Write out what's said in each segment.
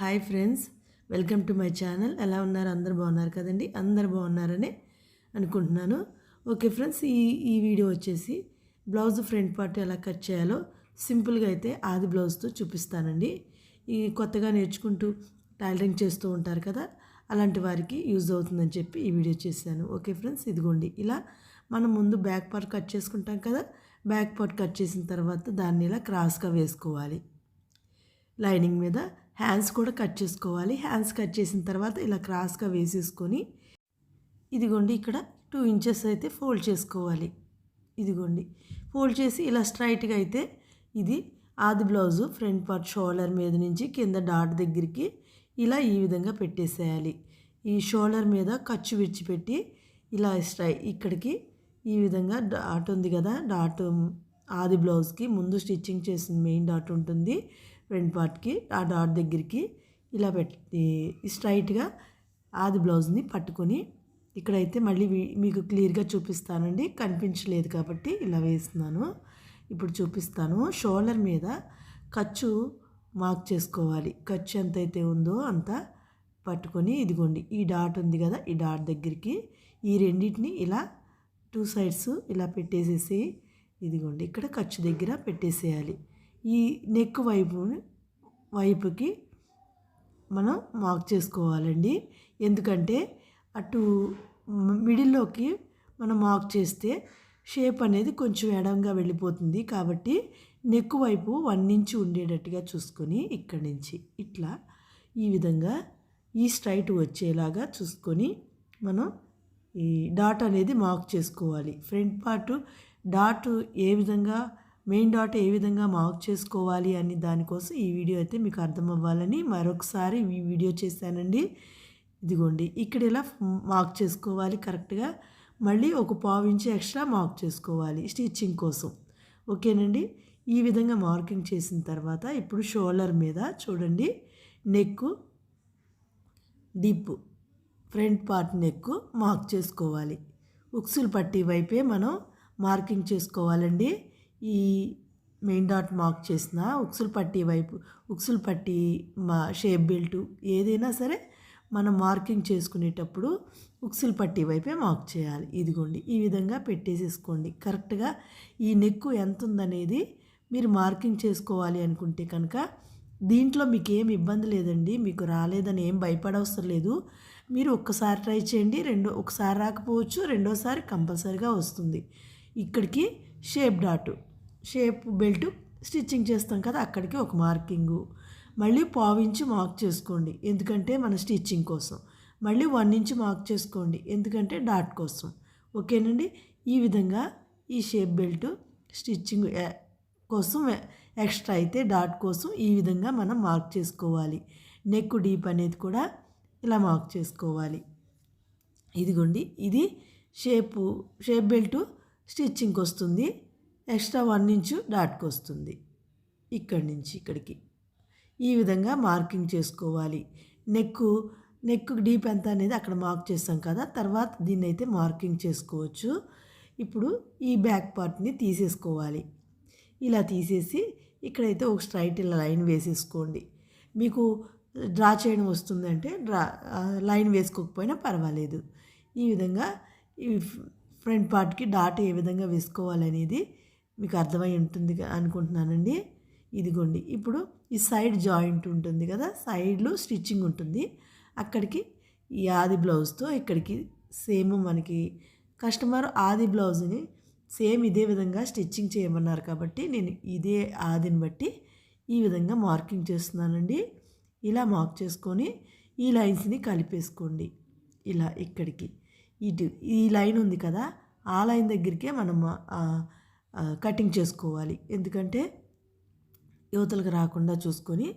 Hi friends welcome to my channel. ఎలా ఉన్నారు? అందరు బాగున్నారు కదండి? అందరు బాగున్నారని అనుకుంటున్నాను. ఓకే ఫ్రెండ్స్ ఈ ఈ వీడియో వచ్చేసి బ్లౌజ్ ఫ్రంట్ పార్ట్ ఎలా కట్ చేయాలో సింపుల్గా అయితే ఆది బ్లౌజ్తో చూపిస్తానండి. ఈ కొత్తగా నేర్చుకుంటూ టైలరింగ్ చేస్తూ ఉంటారు కదా అలాంటి వారికి యూజ్ అవుతుందని చెప్పి ఈ వీడియో చేశాను. ఓకే ఫ్రెండ్స్ ఇదిగోండి. ఇలా మనం ముందు బ్యాక్ పార్ట్ కట్ చేసుకుంటాం కదా బ్యాక్ పార్ట్ కట్ చేసిన తర్వాత దాన్ని ఇలా క్రాస్గా వేసుకోవాలి. లైనింగ్ మీద హ్యాండ్స్ కూడా కట్ చేసుకోవాలి. హ్యాండ్స్ కట్ చేసిన తర్వాత ఇలా క్రాస్గా వేసేసుకొని ఇదిగోండి ఇక్కడ టూ ఇంచెస్ అయితే ఫోల్డ్ చేసుకోవాలి. ఇదిగోండి. ఫోల్డ్ చేసి ఇలా స్ట్రైట్గా అయితే ఇది ఆది బ్లౌజు ఫ్రంట్ పార్ట్ షోల్డర్ మీద నుంచి కింద డాట్ దగ్గరికి ఇలా ఈ విధంగా పెట్టేసేయాలి. ఈ షోల్డర్ మీద ఖర్చు విడిచిపెట్టి ఇలా స్ట్రై ఇక్కడికి ఈ విధంగా డాట్ ఉంది కదా డాట్ ఆది బ్లౌజ్కి ముందు స్టిచ్చింగ్ చేసిన మెయిన్ డాట్ ఉంటుంది. ఫ్రంట్ పార్ట్కి ఆ డాట్ దగ్గరికి ఇలా పెట్టి స్ట్రైట్గా ఆది బ్లౌజ్ని పట్టుకొని ఇక్కడైతే మళ్ళీ మీకు క్లియర్గా చూపిస్తానండి. కనిపించలేదు కాబట్టి ఇలా వేస్తున్నాను. ఇప్పుడు చూపిస్తాను. షోల్డర్ మీద ఖర్చు మార్క్ చేసుకోవాలి. ఖర్చు ఎంతైతే ఉందో అంత పట్టుకొని ఇదిగోండి. ఈ డాట్ ఉంది కదా ఈ డాట్ దగ్గరికి ఈ రెండింటిని ఇలా టూ సైడ్స్ ఇలా పెట్టేసేసి ఇదిగోండి. ఇక్కడ ఖర్చు దగ్గర పెట్టేసేయాలి. ఈ నెక్ వైపు వైపుకి మనం మార్క్ చేసుకోవాలండి. ఎందుకంటే అటు మిడిల్లోకి మనం మార్క్ చేస్తే షేప్ అనేది కొంచెం ఎడంగా వెళ్ళిపోతుంది. కాబట్టి నెక్ వైపు వన్ ఇంచ్ ఉండేటట్టుగా చూసుకొని ఇక్కడి నుంచి ఇట్లా ఈ విధంగా ఈ స్ట్రైట్ వచ్చేలాగా చూసుకొని మనం ఈ డాట్ అనేది మార్క్ చేసుకోవాలి. ఫ్రంట్ పార్ట్ డాట్ ఏ విధంగా మెయిన్ డాట్ ఏ విధంగా మార్క్ చేసుకోవాలి అని దానికోసం ఈ వీడియో అయితే మీకు అర్థం అవ్వాలని మరొకసారి ఈ వీడియో చేశానండి. ఇదిగోండి ఇక్కడ ఇలా మార్క్ చేసుకోవాలి కరెక్ట్గా మళ్ళీ ఒక పావు ఇంచు ఎక్స్ట్రా మార్క్ చేసుకోవాలి స్టిచ్చింగ్ కోసం. ఓకేనండి? ఈ విధంగా మార్కింగ్ చేసిన తర్వాత ఇప్పుడు షోల్డర్ మీద చూడండి neck dip front part neck mark చేసుకోవాలి. ఉక్సులు పట్టి వైపే మనం మార్కింగ్ చేసుకోవాలండి. ఈ మెయిన్ డాట్ మార్క్ చేసిన ఉక్సులు పట్టి వైపు ఉక్సులు పట్టి మా షేప్ బెల్ట్ ఏదైనా సరే మనం మార్కింగ్ చేసుకునేటప్పుడు ఉక్సులు పట్టి వైపే మార్క్ చేయాలి. ఇదిగోండి ఈ విధంగా పెట్టేసేసుకోండి. కరెక్ట్గా ఈ నెక్కు ఎంత ఉందనేది మీరు మార్కింగ్ చేసుకోవాలి అనుకుంటే కనుక దీంట్లో మీకు ఏం ఇబ్బంది లేదండి మీకు రాలేదని ఏం భయపడవసరం లేదు. మీరు ఒక్కసారి ట్రై చేయండి రెండో ఒకసారి రాకపోవచ్చు రెండోసారి కంపల్సరీగా వస్తుంది. ఇక్కడికి shape dot. Shape belt stitching చేస్తాం కదా అక్కడికి ఒక మార్కింగు. మళ్ళీ పావించి మార్క్ చేసుకోండి ఎందుకంటే మన స్టిచ్చింగ్ కోసం. మళ్ళీ వన్ ఇంచ్ మార్క్ చేసుకోండి ఎందుకంటే డాట్ కోసం. ఓకేనండి? ఈ విధంగా ఈ షేప్ బెల్ట్ స్టిచ్చింగ్ కోసం ఎక్స్ట్రా అయితే డాట్ కోసం ఈ విధంగా మనం మార్క్ చేసుకోవాలి. నెక్ డీప్ అనేది కూడా ఇలా మార్క్ చేసుకోవాలి. ఇదిగోండి ఇది షేపు షేప్ బెల్ట్ స్టిచ్చింగ్కి వస్తుంది. ఎక్స్ట్రా వన్ ఇంచు డాట్కి వస్తుంది. ఇక్కడి నుంచి ఇక్కడికి. ఈ విధంగా మార్కింగ్ చేసుకోవాలి. నెక్కు నెక్ డీప్ ఎంత అనేది అక్కడ మార్క్ చేస్తాం కదా తర్వాత దీన్ని అయితే మార్కింగ్ చేసుకోవచ్చు. ఇప్పుడు ఈ బ్యాక్ పార్ట్ని తీసేసుకోవాలి. ఇలా తీసేసి ఇక్కడైతే ఒక స్ట్రైట్ ఇలా లైన్ వేసేసుకోండి. మీకు డ్రా చేయడం వస్తుందంటే డ్రా లైన్ వేసుకోకపోయినా పర్వాలేదు. ఈ విధంగా ఈ ఫ్రంట్ పార్ట్కి డాట్ ఏ విధంగా వేసుకోవాలనేది మీకు అర్థమై ఉంటుంది అనుకుంటున్నానండి. ఇదిగోండి. ఇప్పుడు ఈ సైడ్ జాయింట్ ఉంటుంది కదా సైడ్లో స్టిచ్చింగ్ ఉంటుంది. అక్కడికి ఈ ఆది బ్లౌజ్తో ఇక్కడికి సేమ్ మనకి కస్టమర్ ఆది బ్లౌజ్ని సేమ్ ఇదే విధంగా స్టిచ్చింగ్ చేయమన్నారు కాబట్టి నేను ఇదే ఆదిని బట్టి ఈ విధంగా మార్కింగ్ చేస్తున్నానండి. ఇలా మార్క్ చేసుకొని ఈ లైన్స్ని కలిపేసుకోండి. ఇలా ఇక్కడికి. ఇటు ఈ లైన్ ఉంది కదా ఆ లైన్ దగ్గరికే మనం కటింగ్ చేసుకోవాలి. ఎందుకంటే యువతలకు రాకుండా చూసుకొని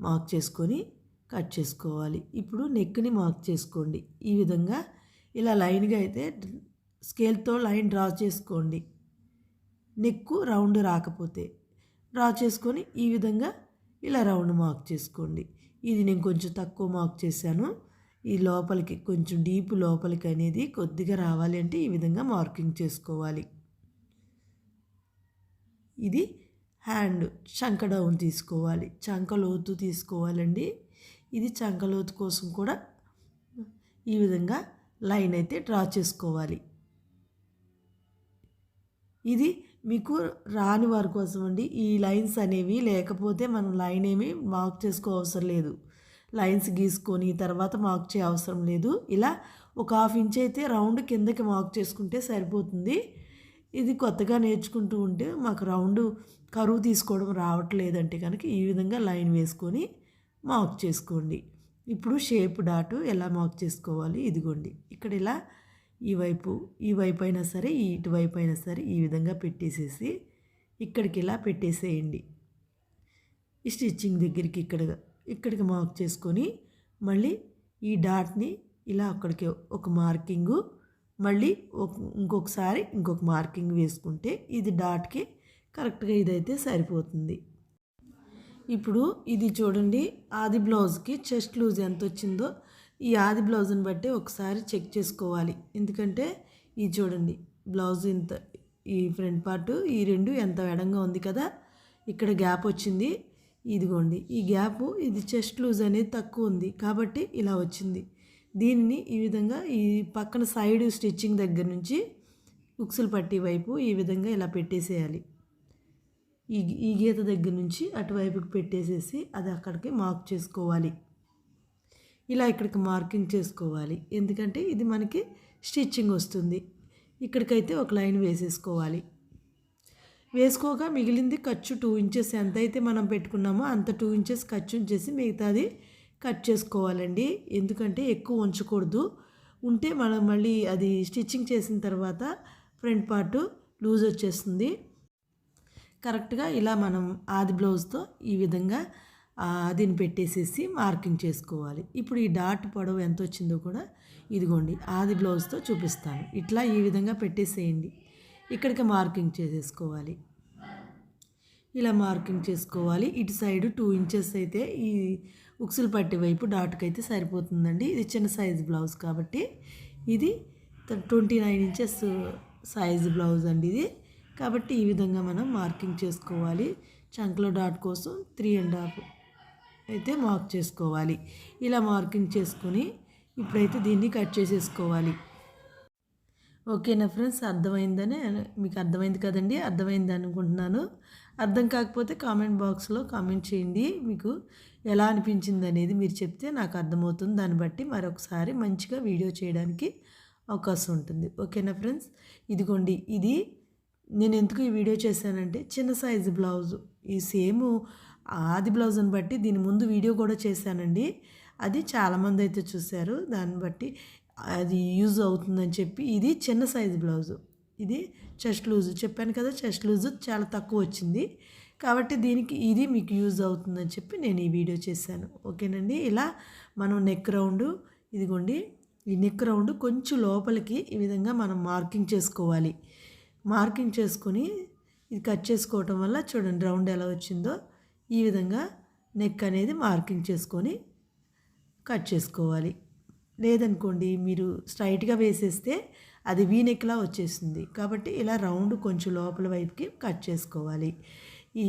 మార్క్ చేసుకొని కట్ చేసుకోవాలి. ఇప్పుడు నెక్ని మార్క్ చేసుకోండి. ఈ విధంగా ఇలా లైన్గా అయితే స్కేల్తో లైన్ డ్రా చేసుకోండి. నెక్కు రౌండ్ రాకపోతే డ్రా చేసుకొని ఈ విధంగా ఇలా రౌండ్ మార్క్ చేసుకోండి. ఇది నేను కొంచెం తక్కువ మార్క్ చేశాను. ఈ లోపలికి కొంచెం డీప్ లోపలికి అనేది కొద్దిగా రావాలి అంటే ఈ విధంగా మార్కింగ్ చేసుకోవాలి. ఇది హ్యాండ్ చంక డౌన్ తీసుకోవాలి. చంక లోతు తీసుకోవాలండి. ఇది చంక లోతు కోసం కూడా ఈ విధంగా లైన్ అయితే డ్రా చేసుకోవాలి. ఇది మీకు రాని వారి కోసం అండి. ఈ లైన్స్ అనేవి లేకపోతే మనం లైన్ ఏమి మార్క్ చేసుకో అవసరం లేదు. లైన్స్ గీసుకొని తర్వాత మార్క్ చేయ అవసరం లేదు. ఇలా ఒక హాఫ్ ఇంచ్ అయితే రౌండ్ కిందకి మార్క్ చేసుకుంటే సరిపోతుంది. ఇది కొత్తగా నేర్చుకుంటూ ఉంటే మాకు రౌండ్ కరువు తీసుకోవడం రావట్లేదంటే కనుక ఈ విధంగా లైన్ వేసుకొని మార్క్ చేసుకోండి. ఇప్పుడు షేప్ డాటు ఎలా మార్క్ చేసుకోవాలి ఇదిగోండి. ఇక్కడ ఇలా ఈ వైపు ఈ వైపు అయినా సరే ఇటువైపు అయినా సరే ఈ విధంగా పెట్టేసేసి ఇక్కడికి ఇలా పెట్టేసేయండి. ఈ స్టిచ్చింగ్ దగ్గరికి ఇక్కడ ఇక్కడికి మార్క్ చేసుకొని మళ్ళీ ఈ డాట్ని ఇలా అక్కడికి ఒక మార్కింగు మళ్ళీ ఇంకొకసారి ఇంకొక మార్కింగ్ వేసుకుంటే ఇది డాట్కి కరెక్ట్గా ఇదైతే సరిపోతుంది. ఇప్పుడు ఇది చూడండి ఆది బ్లౌజ్కి చెస్ట్ లూజ్ ఎంత వచ్చిందో ఈ ఆది బ్లౌజ్ని బట్టి ఒకసారి చెక్ చేసుకోవాలి. ఎందుకంటే ఇది చూడండి బ్లౌజ్ ఇంత ఈ ఫ్రంట్ పార్ట్ ఈ రెండు ఎంత ఎడంగా ఉంది కదా ఇక్కడ గ్యాప్ వచ్చింది. ఇదిగోండి ఈ గ్యాప్ ఇది చెస్ట్ లూజ్ అనేది తక్కువ ఉంది కాబట్టి ఇలా వచ్చింది. దీన్ని ఈ విధంగా ఈ పక్కన సైడ్ స్టిచ్చింగ్ దగ్గర నుంచి ఉక్సులు పట్టి వైపు ఈ విధంగా ఇలా పెట్టేసేయాలి. ఈ ఈ గీత దగ్గర నుంచి అటువైపుకి పెట్టేసేసి అది అక్కడికి మార్క్ చేసుకోవాలి. ఇలా ఇక్కడికి మార్కింగ్ చేసుకోవాలి. ఎందుకంటే ఇది మనకి స్టిచ్చింగ్ వస్తుంది. ఇక్కడికైతే ఒక లైన్ వేసేసుకోవాలి. వేసుకోగా మిగిలింది ఖర్చు టూ ఇంచెస్. ఎంత అయితే మనం పెట్టుకున్నామో అంత టూ ఇంచెస్ ఖర్చు ఉంచేసి మిగతాది కట్ చేసుకోవాలండి. ఎందుకంటే ఎక్కువ ఉంచకూడదు. ఉంటే మనం మళ్ళీ అది స్టిచ్చింగ్ చేసిన తర్వాత ఫ్రంట్ పార్ట్ లూజ్ వచ్చేస్తుంది. కరెక్ట్గా ఇలా మనం ఆది బ్లౌజ్తో ఈ విధంగా దీన్ని పెట్టేసేసి మార్కింగ్ చేసుకోవాలి. ఇప్పుడు ఈ డాట్ పొడవు ఎంత వచ్చిందో కూడా ఇదిగోండి ఆది బ్లౌజ్తో చూపిస్తాను. ఇట్లా ఈ విధంగా పెట్టేసేయండి. ఇక్కడికి మార్కింగ్ చేసేసుకోవాలి. ఇలా మార్కింగ్ చేసుకోవాలి. ఇటు సైడ్ టూ ఇంచెస్ అయితే ఈ ఉక్సులు పట్టి వైపు డాట్కైతే అయితే సరిపోతుందండి. ఇది చిన్న సైజ్ బ్లౌజ్ కాబట్టి ఇది twenty nine inches size blouse అండి ఇది. కాబట్టి ఈ విధంగా మనం మార్కింగ్ చేసుకోవాలి. చంకలో డాట్ కోసం త్రీ అండ్ హాఫ్ అయితే మార్క్ చేసుకోవాలి. ఇలా మార్కింగ్ చేసుకొని ఇప్పుడైతే దీన్ని కట్ చేసేసుకోవాలి. ఓకేనా ఫ్రెండ్స్ అర్థమైందని మీకు అర్థమైంది కదండి అర్థమైంది అనుకుంటున్నాను. అర్థం కాకపోతే కామెంట్ బాక్స్లో కామెంట్ చేయండి మీకు ఎలా అనిపించింది అనేది మీరు చెప్తే నాకు అర్థమవుతుంది. దాన్ని బట్టి మరొకసారి మంచిగా వీడియో చేయడానికి అవకాశం ఉంటుంది. ఓకేనా ఫ్రెండ్స్ ఇదిగోండి ఇది నేను ఎందుకు ఈ వీడియో చేశానంటే చిన్న సైజు బ్లౌజు. ఈ సేమ్ ఆది బ్లౌజ్ని బట్టి దీని ముందు వీడియో కూడా చేశానండి. అది చాలామంది అయితే చూశారు. దాన్ని బట్టి అది యూజ్ అవుతుందని చెప్పి ఇది చిన్న సైజు బ్లౌజు. ఇది చెస్ట్ లూజు. చెప్పాను కదా చెస్ట్ లూజు చాలా తక్కువ వచ్చింది. కాబట్టి దీనికి ఇది మీకు యూజ్ అవుతుందని చెప్పి నేను ఈ వీడియో చేశాను. ఓకేనండి? ఇలా మనం నెక్ రౌండ్ ఇదిగోండి ఈ నెక్ రౌండ్ కొంచెం లోపలికి ఈ విధంగా మనం మార్కింగ్ చేసుకోవాలి. మార్కింగ్ చేసుకొని ఇది కట్ చేసుకోవటం వల్ల చూడండి రౌండ్ ఎలా వచ్చిందో. ఈ విధంగా నెక్ అనేది మార్కింగ్ చేసుకొని కట్ చేసుకోవాలి. లేదనుకోండి మీరు స్ట్రైట్గా వేసేస్తే అది వీనెక్లా వచ్చేస్తుంది. కాబట్టి ఇలా రౌండ్ కొంచెం లోపల వైపుకి కట్ చేసుకోవాలి. ఈ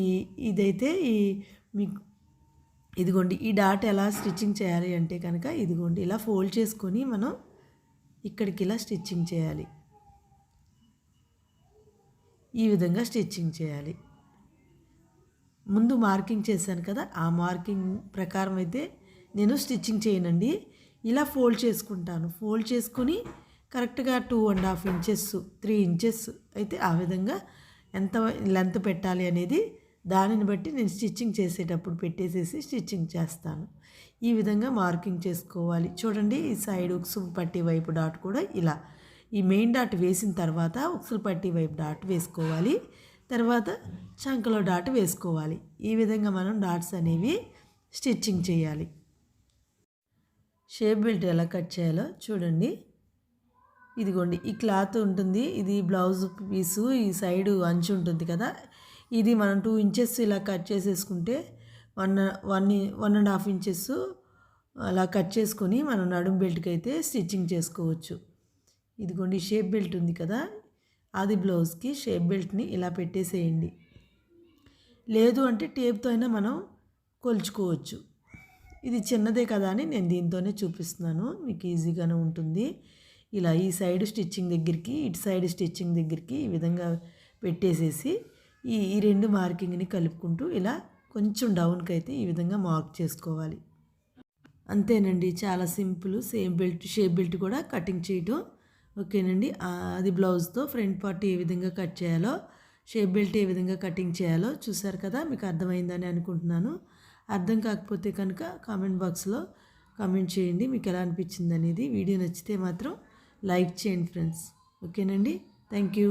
ఇదైతే ఈ మీకు ఇదిగోండి ఈ డాట్ ఎలా స్టిచ్చింగ్ చేయాలి అంటే కనుక ఇదిగోండి ఇలా ఫోల్డ్ చేసుకొని మనం ఇక్కడికి ఇలా స్టిచ్చింగ్ చేయాలి. ఈ విధంగా స్టిచ్చింగ్ చేయాలి. ముందు మార్కింగ్ చేశాను కదా ఆ మార్కింగ్ ప్రకారం అయితే నేను స్టిచ్చింగ్ చేయనండి. ఇలా ఫోల్డ్ చేసుకుంటాను. ఫోల్డ్ చేసుకొని కరెక్ట్గా two and half inches three inches అయితే ఆ విధంగా ఎంత లెంత్ పెట్టాలి అనేది దానిని బట్టి నేను స్టిచ్చింగ్ చేసేటప్పుడు పెట్టేసేసి స్టిచ్చింగ్ చేస్తాను. ఈ విధంగా మార్కింగ్ చేసుకోవాలి. చూడండి ఈ సైడ్ ఉక్సు పట్టి వైపు డాట్ కూడా ఇలా. ఈ మెయిన్ డాట్ వేసిన తర్వాత ఉక్సులు పట్టి వైపు డాట్ వేసుకోవాలి. తర్వాత చంకలో డాట్ వేసుకోవాలి. ఈ విధంగా మనం డాట్స్ అనేవి స్టిచ్చింగ్ చేయాలి. షేప్ బెల్ట్ ఎలా కట్ చేయాలో చూడండి. ఇదిగోండి ఈ క్లాత్ ఉంటుంది ఇది బ్లౌజ్ పీసు ఈ సైడ్ అంచు ఉంటుంది కదా. ఇది మనం టూ ఇంచెస్ ఇలా కట్ చేసేసుకుంటే one one one and half inches అలా కట్ చేసుకొని మనం నడుము బెల్ట్కి అయితే స్టిచ్చింగ్ చేసుకోవచ్చు. ఇదిగోండి షేప్ బెల్ట్ ఉంది కదా. అది బ్లౌజ్కి షేప్ బెల్ట్ని ఇలా పెట్టేసేయండి. లేదు అంటే టేప్తో అయినా మనం కొలుచుకోవచ్చు. ఇది చిన్నదే కదా అని నేను దీంతోనే చూపిస్తున్నాను. మీకు ఈజీగానే ఉంటుంది. ఇలా ఈ సైడ్ స్టిచ్చింగ్ దగ్గరికి ఇటు సైడ్ స్టిచ్చింగ్ దగ్గరికి ఈ విధంగా పెట్టేసేసి ఈ ఈ రెండు మార్కింగ్ని కలుపుకుంటూ ఇలా కొంచెం డౌన్కి అయితే ఈ విధంగా మార్క్ చేసుకోవాలి. అంతేనండి. చాలా simple same belt shape belt కూడా కటింగ్ చేయటం. ఓకేనండి. అది బ్లౌజ్తో ఫ్రంట్ పార్ట్ ఏ విధంగా కట్ చేయాలో షేప్ బెల్ట్ ఏ విధంగా కటింగ్ చేయాలో చూసారు కదా? మీకు అర్థమైందని అనుకుంటున్నాను. అర్థం కాకపోతే కనుక కామెంట్ బాక్స్లో కామెంట్ చేయండి. మీకు ఎలా అనిపించింది అనేది వీడియో నచ్చితే మాత్రం లైక్ చేయండి ఫ్రెండ్స్. ఓకేనండి? Thank you.